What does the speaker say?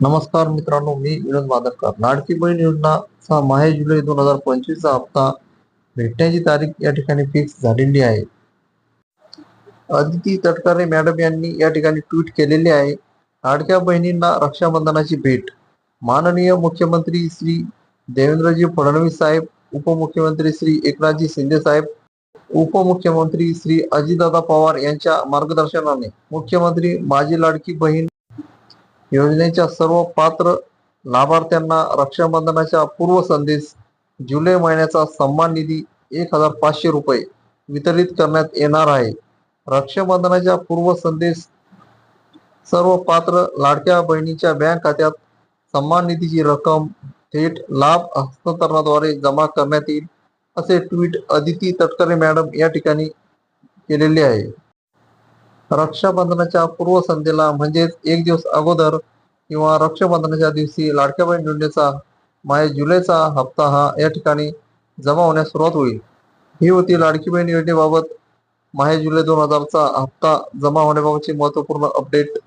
नमस्कार मित्रांनो मी विनोद मादरकर. लाडकी बहीण योजनाचा माहे जुलै दोन हजार पंचवीसचा हप्ता भेटण्याची तारीख या ठिकाणी फिक्स झालेली आहे. अदिती तटकरे मॅडम यांनी या ठिकाणी ट्विट केलेले आहे. लाडक्या बहिणींना रक्षाबंधनाची भेट. माननीय मुख्यमंत्री श्री देवेंद्रजी फडणवीस साहेब उपमुख्यमंत्री श्री एकनाथजी शिंदे साहेब उपमुख्यमंत्री श्री अजितदादा पवार यांच्या मार्गदर्शनाने मुख्यमंत्री माझी लाडकी बहीण योजनेच्या सर्व पात्र लाभार्थ्यांना रक्षाबंधनाच्या पूर्व संदेश जुलै महिन्याचा सन्मान निधी एक हजार पाचशे रुपये वितरित करण्यात येणार आहे. रक्षाबंधनाच्या पूर्व संदेश सर्व पात्र लाडक्या बहिणीच्या बँक खात्यात सन्मान निधीची रक्कम थेट लाभ हस्तांतरणाद्वारे जमा करण्यात येईल असे ट्विट अदिती तटकरे मॅडम या ठिकाणी केलेले आहे. रक्षाबंधनाच्या पूर्वसंध्येला म्हणजेच एक दिवस अगोदर किंवा रक्षाबंधनाच्या दिवशी लाडक्या बहीण योजनेचा माय जुलैचा हप्ता हा या ठिकाणी जमा होण्यास सुरुवात होईल. ही होती लाडकी बहीण योजनेबाबत माहे जुलै दोन हजारचा हप्ता जमा होण्याबाबतची महत्त्वपूर्ण अपडेट